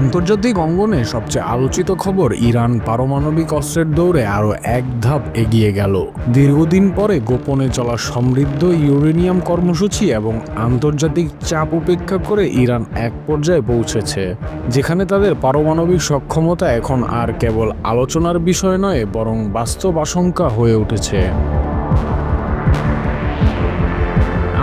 আন্তর্জাতিক অঙ্গনে সবচেয়ে আলোচিত খবর ইরান পারমাণবিক অস্ত্রের দৌড়ে আরও এক ধাপ এগিয়ে গেল। দীর্ঘদিন পরে গোপনে চলা সমৃদ্ধ ইউরেনিয়াম কর্মসূচি এবং আন্তর্জাতিক চাপ উপেক্ষা করে ইরান এক পর্যায়ে পৌঁছেছে, যেখানে তাদের পারমাণবিক সক্ষমতা এখন আর কেবল আলোচনার বিষয় নয়, বরং বাস্তব আশঙ্কা হয়ে উঠেছে।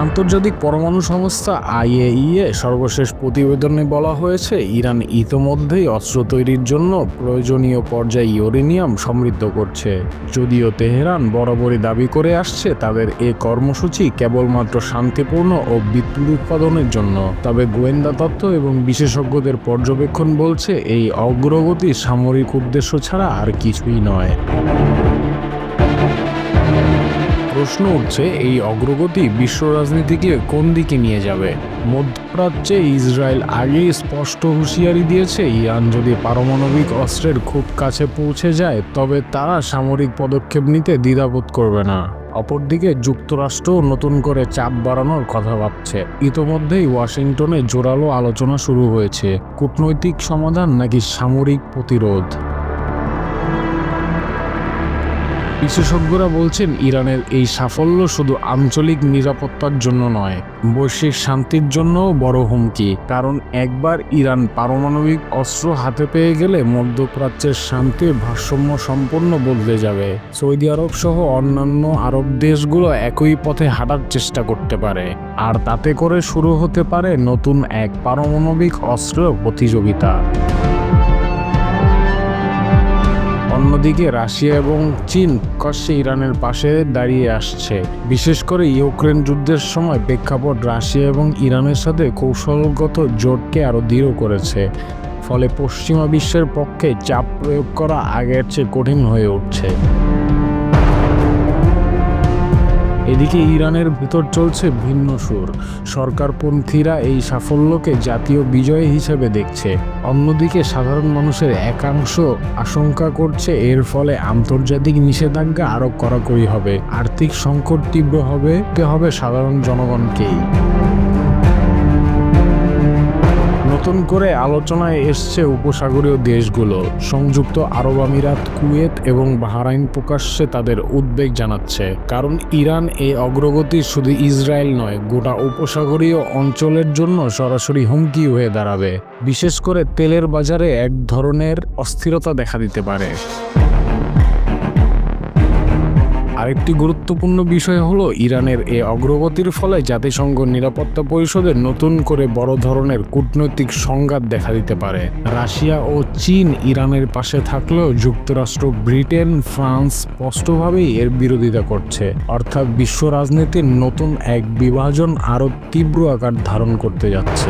আন্তর্জাতিক পরমাণু সংস্থা আইএইএ সর্বশেষ প্রতিবেদনে বলা হয়েছে, ইরান ইতোমধ্যেই অস্ত্র তৈরির জন্য প্রয়োজনীয় পর্যায়ে ইউরেনিয়াম সমৃদ্ধ করছে। যদিও তেহরান বরাবরই দাবি করে আসছে তাদের এ কর্মসূচি কেবলমাত্র শান্তিপূর্ণ ও বিদ্যুৎ উৎপাদনের জন্য। তবে গোয়েন্দা তত্ত্ব এবং বিশেষজ্ঞদের পর্যবেক্ষণ বলছে, এই অগ্রগতি সামরিক উদ্দেশ্য ছাড়া আর কিছুই নয়। প্রশ্ন উঠছে, এই অগ্রগতি বিশ্ব রাজনীতিকে কোন দিকে নিয়ে যাবে? মধ্যপ্রাচ্যে ইসরায়েল আগেই স্পষ্ট হুঁশিয়ারি দিয়েছে, ইরান যদি পারমাণবিক অস্ত্রের খুব কাছে পৌঁছে যায়, তবে তারা সামরিক পদক্ষেপ নিতে দ্বিধাবোধ করবে না। অপরদিকে যুক্তরাষ্ট্র নতুন করে চাপ বাড়ানোর কথা ভাবছে। ইতোমধ্যেই ওয়াশিংটনে জোরালো আলোচনা শুরু হয়েছে। কূটনৈতিক সমাধান নাকি সামরিক প্রতিরোধ? বিশেষজ্ঞরা বলছেন, ইরানের এই সাফল্য শুধু আঞ্চলিক নিরাপত্তার জন্য নয়, বৈশ্বিক শান্তির জন্যও বড় হুমকি। কারণ একবার ইরান পারমাণবিক অস্ত্র হাতে পেয়ে গেলে মধ্যপ্রাচ্যের শান্তির ভারসাম্য সম্পূর্ণ বদলে যাবে। সৌদি আরব সহ অন্যান্য আরব দেশগুলো একই পথে হাঁটার চেষ্টা করতে পারে। আর তাতে করে শুরু হতে পারে নতুন এক পারমাণবিক অস্ত্র প্রতিযোগিতা। অন্যদিকে রাশিয়া এবং চীন প্রকাশ্যে ইরানের পাশে দাঁড়িয়ে আসছে। বিশেষ করে ইউক্রেন যুদ্ধের সময় প্রেক্ষাপট রাশিয়া এবং ইরানের সাথে কৌশলগত জোটকে আরও দৃঢ় করেছে। ফলে পশ্চিমা বিশ্বের পক্ষে চাপ প্রয়োগ করা আগের চেয়ে কঠিন হয়ে উঠছে। এদিকে ইরানের ভিতর চলছে ভিন্ন সুর। সরকারপন্থীরা এই সাফল্যকে জাতীয় বিজয় হিসেবে দেখছে। অন্যদিকে সাধারণ মানুষের একাংশ আশঙ্কা করছে এর ফলে আন্তর্জাতিক নিষেধাজ্ঞা আরও কড়াকড়ি হবে। আর্থিক সংকট তীব্র হবে হবে সাধারণ জনগণকেই। নতুন করে আলোচনায় এসছে উপসাগরীয় দেশগুলো। সংযুক্ত আরব আমিরাত, কুয়েত এবং বাহরাইন প্রকাশ্যে তাদের উদ্বেগ জানাচ্ছে। কারণ ইরান এই অগ্রগতি শুধু ইসরায়েল নয়, গোটা উপসাগরীয় অঞ্চলের জন্য সরাসরি হুমকি হয়ে দাঁড়াবে। বিশেষ করে তেলের বাজারে এক ধরনের অস্থিরতা দেখা দিতে পারে। আরেকটি গুরুত্বপূর্ণ বিষয় হলো ইরানের এ অগ্রগতির ফলে জাতিসংঘ নিরাপত্তা পরিষদে নতুন করে বড় ধরনের কূটনৈতিক সংঘাত দেখা দিতে পারে। রাশিয়া ও চীন ইরানের পাশে থাকলেও যুক্তরাষ্ট্র, ব্রিটেন, ফ্রান্স স্পষ্টভাবেই এর বিরোধিতা করছে। অর্থাৎ বিশ্ব রাজনীতির নতুন এক বিভাজন আরও তীব্র আকার ধারণ করতে যাচ্ছে।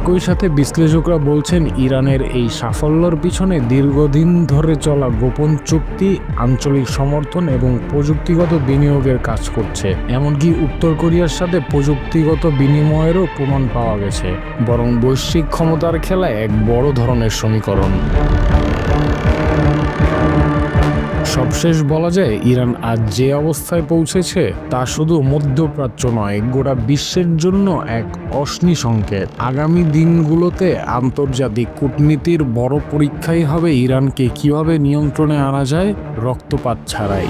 একই সাথে বিশ্লেষকরা বলছেন, ইরানের এই সাফল্যর পিছনে দীর্ঘদিন ধরে চলা গোপন চুক্তি, আঞ্চলিক সমর্থন এবং প্রযুক্তিগত বিনিয়োগের কাজ করছে। এমনকি উত্তর কোরিয়ার সাথে প্রযুক্তিগত বিনিময়েরও প্রমাণ পাওয়া গেছে। বরং বৈশ্বিক ক্ষমতার খেলা এক বড় ধরনের সমীকরণ। সবশেষ বলা যায়, ইরান আজ যে অবস্থায় পৌঁছেছে তা শুধু মধ্যপ্রাচ্য নয়, গোটা বিশ্বের জন্য এক অশ্নি সংকেত। আগামী দিনগুলোতে আন্তর্জাতিক কূটনীতির বড় পরীক্ষাই হবে ইরানকে কীভাবে নিয়ন্ত্রণে আনা যায়, রক্তপাত ছাড়াই।